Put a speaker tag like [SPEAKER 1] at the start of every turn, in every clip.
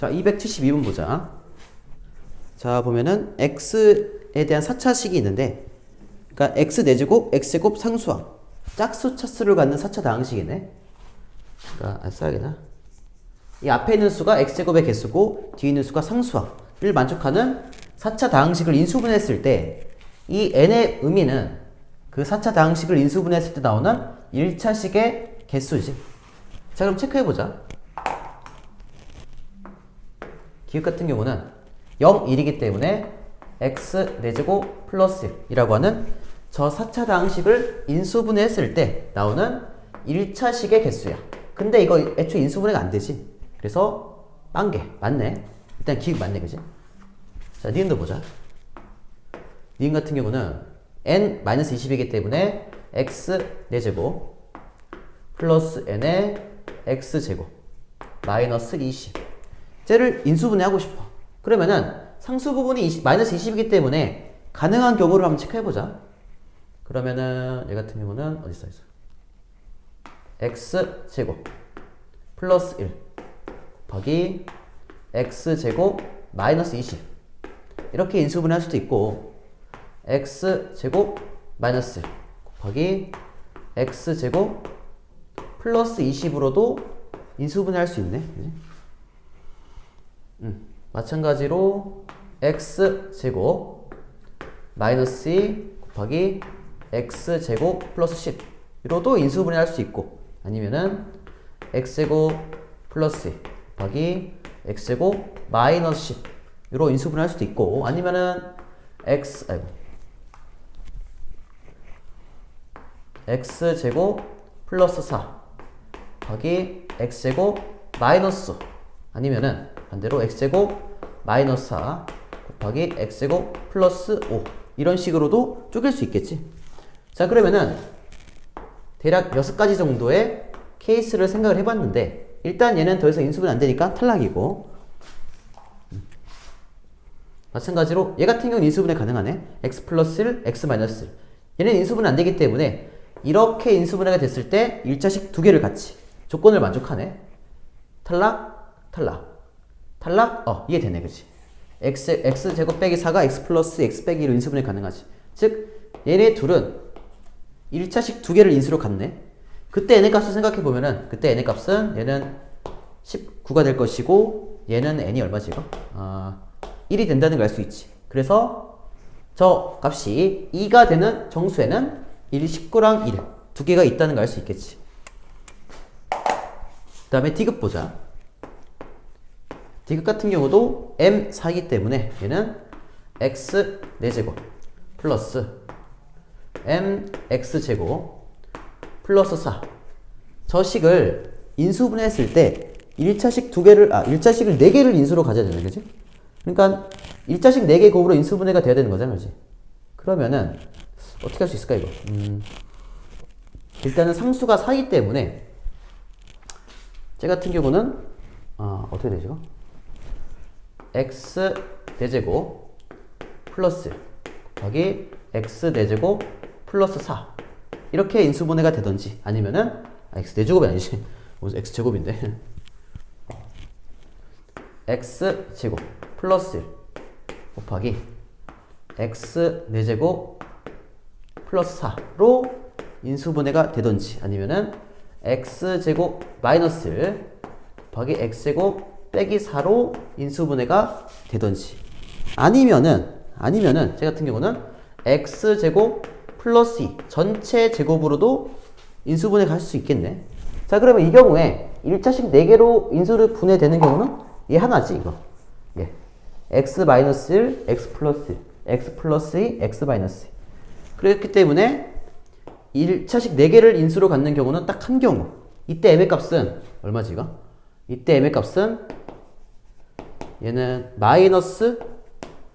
[SPEAKER 1] 자, 272번 보자. 자, 보면은 x에 대한 4차식이 있는데 그러니까 x 내제곱 x제곱 상수항 짝수 차수를 갖는 4차 다항식이네. 그러니까 안 써야겠나? 이 앞에 있는 수가 x제곱의 개수고 뒤에 있는 수가 상수항을 만족하는 4차 다항식을 인수분해했을 때 이 n의 의미는 그 4차 다항식을 인수분해했을 때 나오는 1차식의 개수지. 자, 그럼 체크해 보자. 기억 같은 경우는 0, 1이기 때문에 x 4제곱 플러스 1이라고 하는 저 4차 다항식을 인수분해했을 때 나오는 1차식의 개수야. 근데 이거 애초에 인수분해가 안 되지. 그래서 빵개 맞네. 일단 기억 맞네, 그지? 자, 니은도 보자. 니은 같은 경우는 n-20이기 때문에 x 4제곱 플러스 n의 x제곱 마이너스 20 쟤를 인수분해 하고 싶어 그러면은 상수 부분이 20, 마이너스 20이기 때문에 가능한 경우를 한번 체크해보자 그러면은 얘 같은 경우는 어디 써있어 x제곱 플러스 1 곱하기 x제곱 마이너스 20 이렇게 인수분해 할 수도 있고 x제곱 마이너스 1 곱하기 x제곱 플러스 20으로도 인수분해 할 수 있네. 그지? 음, 마찬가지로 x제곱 마이너스 2 곱하기 x제곱 플러스 10 이로도 인수분해 할 수 있고 아니면은 x제곱 플러스 2 곱하기 x제곱 마이너스 10 이로 인수분해 할 수도 있고 아니면은 x 아이고. x제곱 플러스 4 곱하기 x제곱 마이너스 아니면은 반대로 x제곱 마이너스 4 곱하기 x제곱 플러스 5 이런 식으로도 쪼갤 수 있겠지? 자 그러면은 대략 6가지 정도의 케이스를 생각을 해봤는데 일단 얘는 더 이상 인수분해 안 되니까 탈락이고. 음. 마찬가지로 얘 같은 경우는 인수분해 가능하네. x 플러스 1, x 마이너스 1 얘는 인수분해 안 되기 때문에 이렇게 인수분해가 됐을 때 1차식 두 개를 같이 조건을 만족하네. 탈락, 탈락, 탈락. 어, 이해되네, 그렇지? x x 제곱 빼기 4가 x 플러스 x 빼기 1로 인수분해 가능하지. 즉 얘네 둘은 1차식 두 개를 인수로 갖네. 그때 n의 값을 생각해 보면은 그때 n의 값은 얘는 19가 될 것이고 얘는 n이 얼마지 이거? 아, 1이 된다는 걸 알 수 있지. 그래서 저 값이 2가 되는 정수에는 1, 19랑 1 두 개가 있다는 걸 알 수 있겠지. 그 다음에 디귿 보자. 디귿 같은 경우도 m 4이기 때문에 얘는 x 4제곱 플러스 m x제곱 플러스 4. 저 식을 인수분해했을 때 1차식 두 개를 아 1차식을 4개를 인수로 가져야 되는 거지? 그러니까 1차식 4개 곱으로 인수분해가 돼야 되는 거잖아, 그지? 그러면은 어떻게 할 수 있을까 이거? 음, 일단은 상수가 4이기 때문에 제 같은 경우는 아, 어떻게 되죠? X 대제곱 플러스 곱하기 x 대제곱 플러스 4 이렇게 인수분해가 되든지 아니면은 아, x 대제곱이 아니지. x 제곱인데. x 제곱 플러스 1 곱하기 x 4제곱 플러스 4로 인수분해가 되든지 아니면은 x제곱 마이너스 1 곱하기 x제곱 빼기 4로 인수분해가 되든지 아니면은 아니면은 제 같은 경우는 x제곱 플러스 2 전체 제곱으로도 인수분해 갈 수 있겠네 자 그러면 이 경우에 1차식 4개로 인수를 분해되는 경우는 얘 하나지 이거 예. x 마이너스 1 x 플러스 1 x 플러스 2 x 마이너스 2 그렇기 때문에 1차식 4개를 인수로 갖는 경우는 딱 한 경우. 이때 m의 값은 얼마지 이거? 이때 m의 값은 얘는 마이너스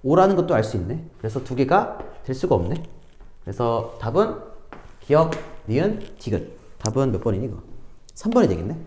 [SPEAKER 1] 5라는 것도 알 수 있네. 그래서 두 개가 될 수가 없네. 그래서 답은 기억, 니은, 디귿. 답은 몇 번이니 이거? 3번이 되겠네.